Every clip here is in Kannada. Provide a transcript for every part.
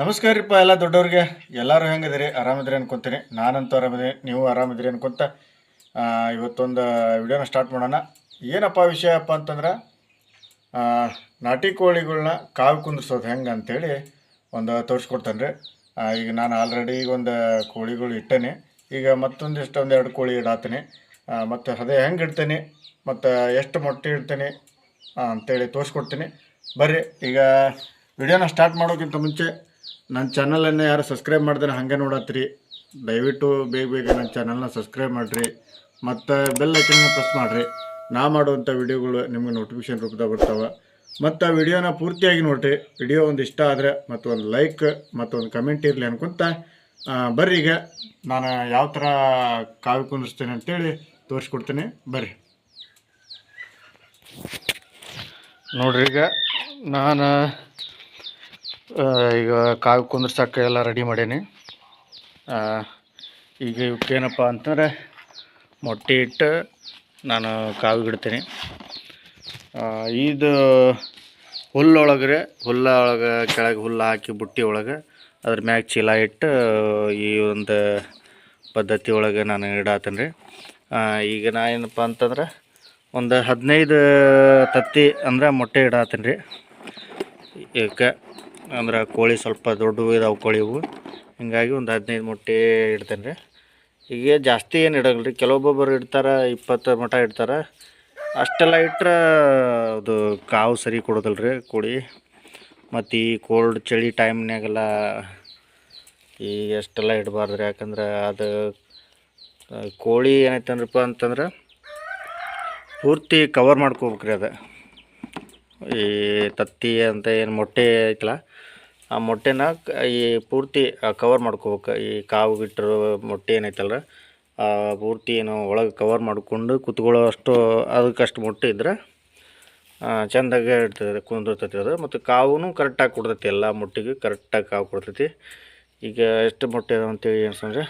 ನಮಸ್ಕಾರ ರೀಪ್ಪ ಎಲ್ಲ ದೊಡ್ಡವ್ರಿಗೆ. ಎಲ್ಲರೂ ಹೆಂಗದಿರಿ ಆರಾಮಿದ್ರಿ ಅನ್ಕೊಂತೀನಿ. ನಾನಂತೂ ಆರಾಮಿದ್ದೀನಿ, ನೀವು ಆರಾಮಿದ್ರಿ ಅನ್ಕೊಂತ ಇವತ್ತೊಂದು ವಿಡಿಯೋನ ಸ್ಟಾರ್ಟ್ ಮಾಡೋಣ. ಏನಪ್ಪ ವಿಷಯಪ್ಪ ಅಂತಂದ್ರೆ ನಾಟಿ ಕೋಳಿಗಳನ್ನ ಕಾವು ಕುಂದ್ರಿಸೋದು ಹೆಂಗೆ ಅಂಥೇಳಿ ಒಂದು ತೋರಿಸ್ಕೊಡ್ತಾನೆ ರೀ. ಈಗ ನಾನು ಆಲ್ರೆಡಿ ಈಗ ಒಂದು ಕೋಳಿಗಳು ಇಟ್ಟೇನೆ. ಈಗ ಮತ್ತೊಂದಿಷ್ಟು ಎರಡು ಕೋಳಿ ಇಡಾತೀನಿ. ಮತ್ತು ಅದೇ ಹೆಂಗೆ ಇಡ್ತೇನೆ, ಮತ್ತು ಎಷ್ಟು ಮೊಟ್ಟೆ ಇಡ್ತೇನೆ ಅಂತೇಳಿ ತೋರಿಸ್ಕೊಡ್ತೀನಿ. ಬರ್ರಿ, ಈಗ ವಿಡಿಯೋನ ಸ್ಟಾರ್ಟ್ ಮಾಡೋಕ್ಕಿಂತ ಮುಂಚೆ ನನ್ನ ಚಾನಲನ್ನು ಯಾರು ಸಬ್ಸ್ಕ್ರೈಬ್ ಮಾಡಿದ್ರೆ ಹಾಗೆ ನೋಡತ್ರಿ. ದಯವಿಟ್ಟು ಬೇಗ ಬೇಗ ನನ್ನ ಚಾನಲ್ನ ಸಬ್ಸ್ಕ್ರೈಬ್ ಮಾಡಿರಿ. ಮತ್ತು ಬೆಲ್ ಐಕನ್ನ ಪ್ರೆಸ್ ಮಾಡಿರಿ. ನಾ ಮಾಡುವಂಥ ವಿಡಿಯೋಗಳು ನಿಮಗೆ ನೋಟಿಫಿಕೇಶನ್ ರೂಪದಾಗ ಬರ್ತಾವೆ. ಮತ್ತು ಆ ವಿಡಿಯೋನ ಪೂರ್ತಿಯಾಗಿ ನೋಡಿರಿ. ವಿಡಿಯೋ ಒಂದು ಇಷ್ಟ ಆದರೆ ಒಂದು ಲೈಕ್ ಮತ್ತು ಒಂದು ಕಮೆಂಟ್ ಇರಲಿ ಅನ್ಕೊಂತ ಬರ್ರಿ ಈಗ. ನಾನು ಯಾವ ಥರ ಕಾವಿ ಕುಂದಿಸ್ತೇನೆ ಅಂತೇಳಿ ತೋರಿಸ್ಕೊಡ್ತೀನಿ. ಬರ್ರಿ. ನೋಡ್ರಿ ಈಗ ನಾನು ಈಗ ಕಾವು ಸಾಕ ಎಲ್ಲ ರೆಡಿ ಮಾಡೀನಿ. ಈಗ ಇವಕ್ಕೇನಪ್ಪ ಅಂತಂದ್ರೆ ಮೊಟ್ಟೆ ಇಟ್ಟು ನಾನು ಕಾವಿಗೆ ಇಡ್ತೀನಿ ಇದು ಹುಲ್ಲೊಳಗ್ರೆ, ಹುಲ್ಲ ಒಳಗೆ ಕೆಳಗೆ ಹುಲ್ಲು ಹಾಕಿ ಬುಟ್ಟಿ ಒಳಗೆ ಅದ್ರ ಮ್ಯಾಗ ಚೀಲ ಇಟ್ಟು ಈ ಒಂದು ಪದ್ಧತಿ ಒಳಗೆ ನಾನು ಇಡಾತೀನಿ ರೀ ಈಗ ನಾ ಏನಪ್ಪ ಅಂತಂದ್ರೆ ಒಂದು ಹದಿನೈದು ತತ್ತಿ ಅಂದ್ರೆ ಮೊಟ್ಟೆ ಇಡಾತೀನಿ ರೀ ಇದಕ್ಕೆ ಅಂದ್ರೆ ಕೋಳಿ ಸ್ವಲ್ಪ ದೊಡ್ಡವು ಇದಾವೆ ಕೋಳಿ ಇವು. ಹಿಂಗಾಗಿ ಒಂದು ಹದಿನೈದು ಮೊಟ್ಟೆ ಇಡ್ತೇನೆ ರೀ. ಈಗ ಜಾಸ್ತಿ ಏನು ಇಡಲ್ಲ ರೀ ಕೆಲವೊಬ್ಬೊಬ್ಬರು ಇಡ್ತಾರೆ, ಇಪ್ಪತ್ತು ಮಠ ಇಡ್ತಾರೆ. ಅಷ್ಟೆಲ್ಲ ಇಟ್ಟರೆ ಅದು ಕಾವು ಸರಿ ಕೊಡೋದಿಲ್ಲ ರೀ ಕೋಳಿ. ಮತ್ತು ಈ ಕೋಲ್ಡ್ ಚಳಿ ಟೈಮ್ನಾಗೆಲ್ಲ ಈ ಅಷ್ಟೆಲ್ಲ ಇಡಬಾರ್ದು ರೀ ಯಾಕಂದ್ರೆ ಅದು ಕೋಳಿ ಏನೈತಂದ್ರಪ್ಪ ಅಂತಂದ್ರೆ ಪೂರ್ತಿ ಕವರ್ ಮಾಡ್ಕೋಬೇಕ್ರಿ ಅದು. ಈ ತತ್ತಿ ಅಂತ ಏನು ಮೊಟ್ಟೆ ಐತಲ್ಲ, ಆ ಮೊಟ್ಟೆನ ಈ ಪೂರ್ತಿ ಕವರ್ ಮಾಡ್ಕೋಬೇಕು. ಈ ಕಾವು ಬಿಟ್ಟರು ಮೊಟ್ಟೆ ಏನೈತಲ್ಲ ಪೂರ್ತಿ ಏನು ಒಳಗೆ ಕವರ್ ಮಾಡಿಕೊಂಡು ಕುತ್ಕೊಳ್ಳೋ ಅಷ್ಟು ಅದಕ್ಕಷ್ಟು ಮೊಟ್ಟೆ ಇದ್ರೆ ಚೆಂದಾಗೆ ಇರ್ತದೆ, ಕುಂದಿರ್ತೈತಿ ಅದು. ಮತ್ತು ಕಾವು ಕರೆಕ್ಟಾಗಿ ಕೊಡ್ತೈತಿ, ಎಲ್ಲ ಮೊಟ್ಟೆಗೆ ಕರೆಕ್ಟಾಗಿ ಕಾವು ಕೊಡ್ತೈತಿ. ಈಗ ಎಷ್ಟು ಮೊಟ್ಟೆ ಅದಾವ ಅಂತೇಳಿ ಅನ್ಸಂದ್ರೆ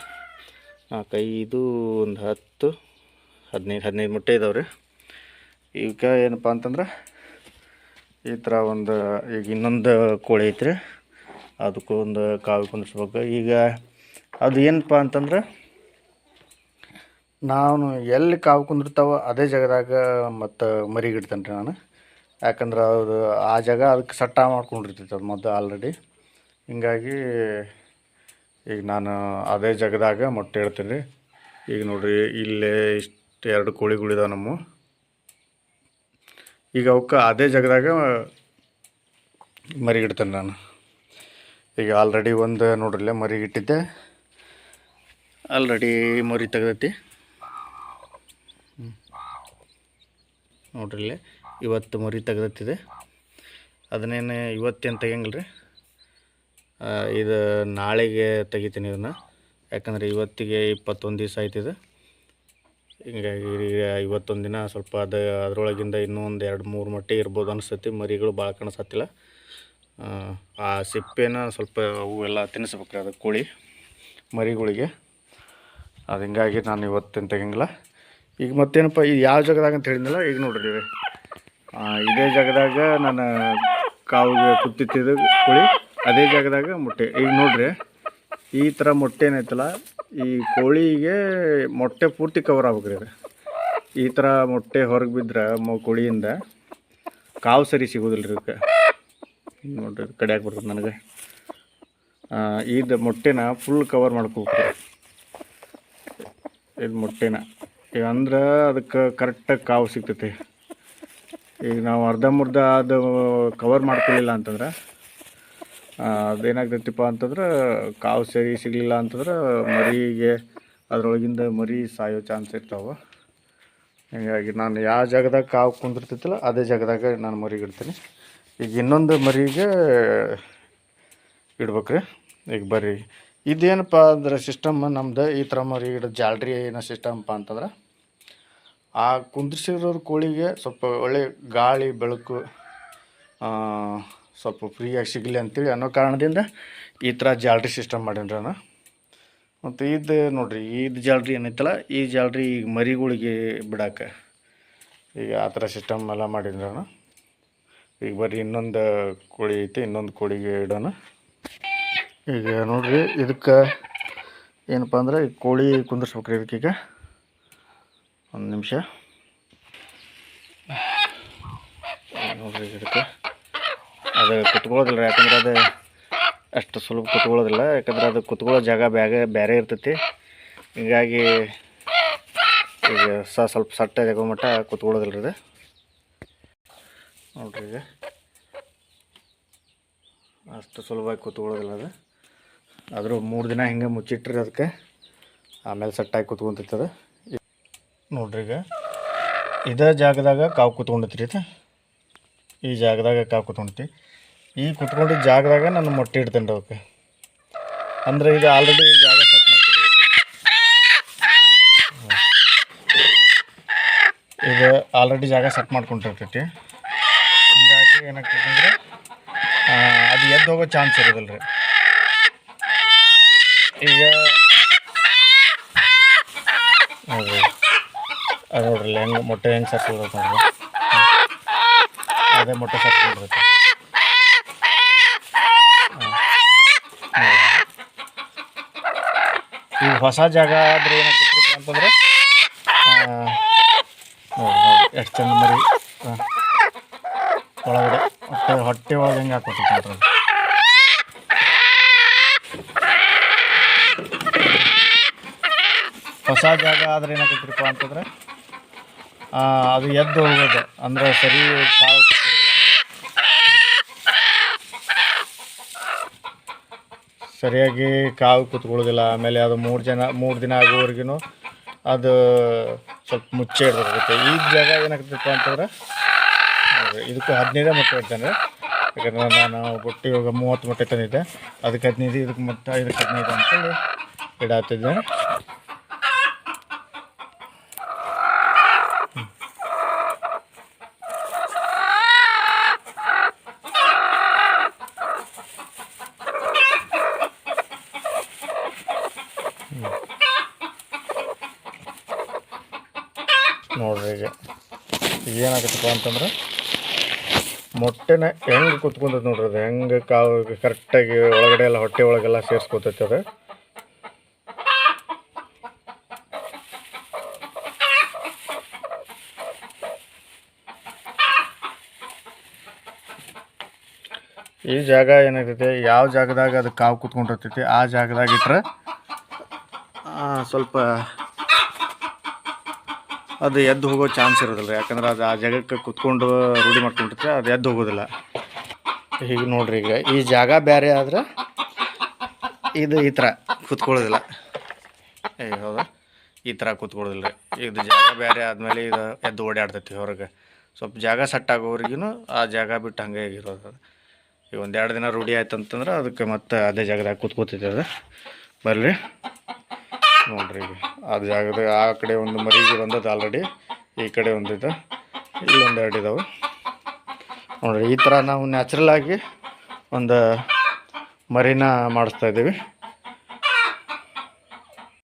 ನಾಲ್ಕು, ಐದು, ಒಂದು ಹತ್ತು, ಹದಿನೈದು ಹದಿನೈದು ಮೊಟ್ಟೆ ಇದಾವೆ ರೀ ಈಗ ಏನಪ್ಪ ಅಂತಂದ್ರೆ ಈ ಥರ ಒಂದು, ಈಗ ಇನ್ನೊಂದು ಕೋಳಿ ಐತ್ರಿ. ಅದಕ್ಕೂ ಒಂದು ಕಾವಿ ಕುಂದಿಸ್ಬೇಕು ಈಗ ಅದು ಏನಪ್ಪ ಅಂತಂದ್ರೆ, ನಾನು ಎಲ್ಲಿ ಕಾವು ಕುಂದಿರ್ತಾವ ಅದೇ ಜಾಗದಾಗ ಮತ್ತು ಮರಿಗಿಡ್ತೇನೆ ರೀ ನಾನು. ಯಾಕಂದ್ರೆ ಅದು ಆ ಜಾಗ ಅದಕ್ಕೆ ಸಟ್ಟ ಮಾಡ್ಕೊಂಡಿರ್ತೈತೆ ಅದು ಮೊದಲು ಆಲ್ರೆಡಿ ಹಿಂಗಾಗಿ ಈಗ ನಾನು ಅದೇ ಜಾಗದಾಗ ಮೊಟ್ಟೆ ಇಡ್ತೀನಿ ರೀ ಈಗ ನೋಡಿರಿ, ಇಲ್ಲೇ ಇಷ್ಟು ಎರಡು ಕೋಳಿಗಳಿದಾವೆ ನಮ್ಮ. ಈಗ ಅವಕ್ಕೆ ಅದೇ ಜಾಗದಾಗ ಮರಿಗಿಡ್ತೇನೆ ನಾನು. ಈಗ ಆಲ್ರೆಡಿ ಒಂದು ನೋಡ್ರಲ್ಲೇ, ಮರಿಗಿಟ್ಟಿದ್ದೆ. ಆಲ್ರೆಡಿ ಮರಿ ತೆಗ್ದೈತಿ. ನೋಡ್ರಿ ಇವತ್ತು ಮರಿ ತೆಗ್ದತ್ತಿದೆ ಅದನ್ನೇನು ಇವತ್ತೇನು ತೆಗಿಯಂಗಿಲ್ಲ ರೀ ಇದು ನಾಳೆಗೆ ತೆಗಿತೀನಿ ಇದನ್ನು. ಯಾಕಂದರೆ ಇವತ್ತಿಗೆ ಇಪ್ಪತ್ತೊಂದು ದಿವಸ ಆಯ್ತಿದೆ. ಹಿಂಗಾಗಿ ಇವತ್ತೊಂದು ದಿನ ಸ್ವಲ್ಪ ಅದು, ಅದರೊಳಗಿಂದ ಇನ್ನೂ ಒಂದು ಎರಡು ಮೂರು ಮಟ್ಟಿ ಇರ್ಬೋದು ಅನಿಸ್ತೈತಿ. ಮರಿಗಳು ಭಾಳ ಕಾಣಿಸತ್ತಿಲ್ಲ. ಆ ಸಿಪ್ಪೆನ ಸ್ವಲ್ಪ ಅವು ಎಲ್ಲ ತಿನ್ನಿಸ್ಬೇಕ್ರಿ ಅದು ಕೋಳಿ ಮರಿಗಳಿಗೆ. ಅದು ಹಿಂಗಾಗಿ ನಾನು ಇವತ್ತೇನು ತೆಗಂಗಿಲ್ಲ ಈಗ ಮತ್ತೇನಪ್ಪ, ಈ ಯಾವ ಜಾಗದಾಗ ಅಂತ ಹೇಳಿದ್ನಲ್ಲ, ಈಗ ನೋಡ್ರಿ ಇದೇ ಜಾಗದಾಗ ನಾನು ಕಾವಿಗೆ ಕುತ್ತಿತ್ತಿದ್ದು ಕೋಳಿ, ಅದೇ ಜಾಗದಾಗ ಮೊಟ್ಟೆ. ಈಗ ನೋಡ್ರಿ, ಈ ಥರ ಮೊಟ್ಟೆ ಏನೈತಲ್ಲ ಈ ಕೋಳಿಗೆ ಮೊಟ್ಟೆ ಪೂರ್ತಿ ಕವರ್ ಆಗ್ಬೇಕ್ರಿ ರೀ ಈ ಥರ ಮೊಟ್ಟೆ ಹೊರಗೆ ಬಿದ್ದರೆ ಮೊ ಕೋಳಿಯಿಂದ ಕಾವು ಸರಿ ಸಿಗೋದಿಲ್ಲ ರೀ ಅದಕ್ಕೆ. ನೋಡ್ರಿ ಕಡೆ ಬರ್ತದೆ ನನಗೆ. ಇದು ಮೊಟ್ಟೆನ ಫುಲ್ ಕವರ್ ಮಾಡ್ಕೋಬೇಕ್ರಿ. ಇದು ಮೊಟ್ಟೆನ. ಈಗ ಅಂದ್ರೆ ಅದಕ್ಕೆ ಕರೆಕ್ಟಾಗಿ ಕಾವು ಸಿಗ್ತೈತಿ. ಈಗ ನಾವು ಅರ್ಧಂಬರ್ಧ ಅದು ಕವರ್ ಮಾಡ್ಕೊಳ್ಳಿಲ್ಲ ಅಂತಂದ್ರೆ ಅದೇನಾಗ್ತೈತಿಪ್ಪ ಅಂತಂದ್ರೆ ಕಾವು ಸರಿ ಸಿಗಲಿಲ್ಲ ಅಂತಂದ್ರೆ ಮರಿಗೆ ಅದರೊಳಗಿಂದ ಮರಿ ಸಾಯೋ ಚಾನ್ಸ್ ಇರ್ತಾವೆ. ಹೀಗಾಗಿ ನಾನು ಯಾವ ಜಾಗದಾಗ ಕಾವು ಕುಂದಿರ್ತೈತಿಲ್ಲ ಅದೇ ಜಾಗದಾಗ ನಾನು ಮರಿಗೆ ಇಡ್ತೀನಿ. ಈಗ ಇನ್ನೊಂದು ಮರಿಗೆ ಇಡ್ಬೇಕ್ರಿ. ಈಗ ಬರ್ರಿ. ಇದೇನಪ್ಪ ಅಂದ್ರೆ ಸಿಸ್ಟಮ್ ನಮ್ದು ಈ ಥರ ಮರಿ ಇಡೋ ಜಾಲ್ರಿ ಏನೋ ಸಿಸ್ಟಮ್ಪ ಅಂತಂದ್ರೆ ಆ ಕುಂದ್ರಿಸಿರೋ ಕೋಳಿಗೆ ಸ್ವಲ್ಪ ಒಳ್ಳೆ ಗಾಳಿ, ಬೆಳಕು ಸ್ವಲ್ಪ ಫ್ರೀಯಾಗಿ ಸಿಗಲಿ ಅಂತೇಳಿ ಅನ್ನೋ ಕಾರಣದಿಂದ ಈ ಥರ ಜಾಲ್ರಿ ಸಿಸ್ಟಮ್ ಮಾಡೀನಿ ನಾನು ಮತ್ತು ಇದು ನೋಡ್ರಿ, ಇದು ಜಾಲ್ರಿ ಏನೈತಲ್ಲ, ಈ ಜಾಲ್ರಿ ಈಗ ಮರಿಗಳಿಗೆ ಬಿಡಾಕ ಈಗ ಆ ಥರ ಸಿಸ್ಟಮ್ ಎಲ್ಲ ನಾನು ಈಗ ಬರ್ರಿ ಇನ್ನೊಂದು ಕೋಳಿ ಐತೆ, ಇನ್ನೊಂದು ಕೋಳಿಗೆ ಇಡೋಣ. ಈಗ ನೋಡಿರಿ, ಇದಕ್ಕೆ ಏನಪ್ಪ ಅಂದ್ರೆ ಈ ಕೋಳಿ ಕುಂದಿರ್ಸ್ಬೇಕ್ರಿ ಈಗ. ಒಂದು ನಿಮಿಷ. ನೋಡ್ರಿ ಇದಕ್ಕೆ. ಅದು ಕುತ್ಕೊಳ್ಳೋದಿಲ್ಲ, ಯಾಕಂದ್ರೆ ಅದು ಅಷ್ಟು ಸುಲಭ ಕುತ್ಕೊಳ್ಳೋದಿಲ್ಲ, ಯಾಕಂದ್ರೆ ಅದು ಕುತ್ಕೊಳ್ಳೋ ಜಾಗ ಬ್ಯಾಗ ಬೇರೆ ಇರ್ತೈತಿ. ಹೀಗಾಗಿ ಈಗ ಸ ಸ್ವಲ್ಪ ಸಟ್ಟ ಜಾಗ ಮಟ್ಟ ಕುತ್ಕೊಳ್ಳೋದಿಲ್ಲ ರೀ ಅದು ನೋಡ್ರಿ ಈಗ. ಅಷ್ಟು ಸುಲಭವಾಗಿ ಕುತ್ಕೊಳ್ಳೋದಿಲ್ಲ ಅದು. ಆದರೂ ಮೂರು ದಿನ ಹಿಂಗೆ ಮುಚ್ಚಿಟ್ರಿ ಅದಕ್ಕೆ. ಆಮೇಲೆ ಸಟ್ಟಾಗಿ ಕುತ್ಕೊಂತಿರ್ತದೆ. ನೋಡ್ರಿ ಈಗ. ಇದೇ ಜಾಗದಾಗ ಕಾವು ಕುತ್ಕೊಂಡೈತಿ ಇದು. ಈ ಜಾಗದಾಗ ಕಾವು ಕೂತ್ಕೊಂಡೈತಿ ಈ ಕುತ್ಕೊಂಡಿದ್ದ ಜಾಗದಾಗ ನಾನು ಮೊಟ್ಟೆ ಇಡ್ತೇನೆ ರೀ ಅವಕ್ಕೆ. ಅಂದರೆ ಇದು ಆಲ್ರೆಡಿ ಜಾಗ ಸೆಟ್ ಮಾಡ್ಕೊಂಡಿರ್ತೈತಿ ಇದು ಆಲ್ರೆಡಿ ಜಾಗ ಸೆಟ್ ಮಾಡ್ಕೊಂಡಿರ್ತೈತಿ. ಹಿಂಗಾಗಿ ಏನಾಗ್ತೈತೆ ಅಂದರೆ ಅದು ಎದ್ದು ಹೋಗೋ ಚಾನ್ಸ್ ಇರೋದಿಲ್ಲ ರೀ ಈಗ, ನೋಡ್ರಿ ನೋಡ್ರಿ, ಹೆಂಗೆ ಮೊಟ್ಟೆ ಹೆಂಗೆ ಹ್ಮ್. ಅದೇ ಮೊಟ್ಟೆ ಸರ್ಸ್ಕೊಂಡಿರುತ್ತೆ ಹೊಸ ಜಾಗ ಆದ್ರೆ ಏನಾಗ್ತೈತ್ರಿ ಅಂತಂದ್ರೆ ಎಷ್ಟು ಚಂದ ಮರಿ. ಒಳಗಡೆ ಹೊಟ್ಟೆ ಹೊಟ್ಟೆ ಒಳಗೆ ಹೆಂಗೆ ಹಾಕೋತೈತೆ. ಹೊಸ ಜಾಗ ಆದ್ರೆ ಏನಾಗೈತ್ರಿಪ್ಪ ಅಂತಂದ್ರೆ ಅದು ಎದ್ದು ಹೋಗೋದು ಅಂದ್ರೆ ಸರಿ ಕಾವು ಕುತ್ಕೊಳ್ಳೋದಿಲ್ಲ. ಸರಿಯಾಗಿ ಕಾವು ಕೂತ್ಕೊಳ್ಳೋದಿಲ್ಲ. ಆಮೇಲೆ ಅದು ಮೂರು ಜನ, ಮೂರು ದಿನ ಆಗೋವರೆಗೂ ಅದು ಸ್ವಲ್ಪ ಮುಚ್ಚೆ ಇಡಬೇಕಾಗುತ್ತೆ ಈ ಜಾಗ ಏನಾಗ್ತೈತಪ್ಪ ಅಂತಂದ್ರೆ, ಇದಕ್ಕೂ ಹದಿನೈದು ಮೊಟ್ಟೆ ಇಡ್ತೇನೆ ಯಾಕಂದ್ರೆ ನಾನು ಬುಟ್ಟಿ ಇವಾಗ ಮೂವತ್ತು ಮೊಟ್ಟೆ ತಂದಿದ್ದೆ. ಅದಕ್ಕೆ ಹದಿನೈದು, ಇದಕ್ಕೆ ಮೊಟ್ಟೆ ಇದಕ್ಕೆ ಹದಿನೈದು ಅಂತೇಳಿ ಇಡಾತಿದ್ದೆ. ನೋಡ್ರಿ ಈಗ. ಈಗ ಏನಾಗತ್ತಪ್ಪ ಅಂತಂದ್ರೆ, ಮೊಟ್ಟೆನ ಹೆಂಗೆ ಕುತ್ಕೊಂತೈತೆ ನೋಡ್ರಿ ಅದು? ಹೆಂಗೆ ಕಾವು ಕರೆಕ್ಟಾಗಿ ಒಳಗಡೆ ಎಲ್ಲ ಹೊಟ್ಟೆ ಒಳಗೆಲ್ಲ ಸೇರಿಸ್ಕೊತೈತೆ ಅದು? ಈ ಜಾಗ ಏನಾಗ್ತೈತೆ? ಯಾವ ಜಾಗದಾಗ ಅದು ಕಾವು ಕುತ್ಕೊಂಡಿರ್ತೈತಿ ಆ ಜಾಗದಾಗ ಇಟ್ರೆ ಸ್ವಲ್ಪ ಅದು ಎದ್ದು ಹೋಗೋ ಚಾನ್ಸ್ ಇರೋದಿಲ್ಲ. ಯಾಕಂದ್ರೆ ಅದು ಆ ಜಾಗಕ್ಕೆ ಕುತ್ಕೊಂಡು ರೂಢಿ ಮಾಡ್ಕೊಂಡಿರ್ತಾರೆ ಅದು ಎದ್ದು ಹೋಗೋದಿಲ್ಲ. ಈಗ ನೋಡ್ರಿ ಈಗ, ಈ ಜಾಗ ಬೇರೆ ಆದ್ರೆ ಇದು ಈ ಥರ ಕುತ್ಕೊಳ್ಳೋದಿಲ್ಲ. ಹೌದಾ? ಈ ಥರ ಕುತ್ಕೊಳ್ಳೋದಿಲ್ಲ ರೀ. ಇದು ಜಾಗ ಬೇರೆ ಆದಮೇಲೆ ಇದು ಎದ್ದು ಓಡಾಡ್ತೈತಿ ಹೊರಗೆ. ಸ್ವಲ್ಪ ಜಾಗ ಸೆಟ್ ಆಗೋವರೆಗೂ ಆ ಜಾಗ ಬಿಟ್ಟು ಹಂಗೆ ಇರೋದು. ಈಗ ಒಂದೆರಡು ದಿನ ರೂಢಿ ಆಯ್ತು ಅಂತಂದ್ರೆ ಅದಕ್ಕೆ ಮತ್ತೆ ಅದೇ ಜಾಗದಾಗ ಕೂತ್ಕೋತೈತೆ ಅದು. ಬರ್ರಿ. ನೋಡ್ರಿ ಆ ಜಾಗದಾಗ ಆ ಕಡೆ ಒಂದು ಮರಿಗೆ ಬಂದದ್ದು ಆಲ್ರೆಡಿ ಈ ಕಡೆ ಒಂದಿದೆ. ಇಲ್ಲೊಂದು ಎರಡು ಇದಾವೆ. ನೋಡ್ರಿ, ಈ ಥರ ನಾವು ನ್ಯಾಚುರಲ್ ಆಗಿ ಒಂದು ಮರಿನ ಮಾಡಿಸ್ತಾ ಇದ್ದೀವಿ.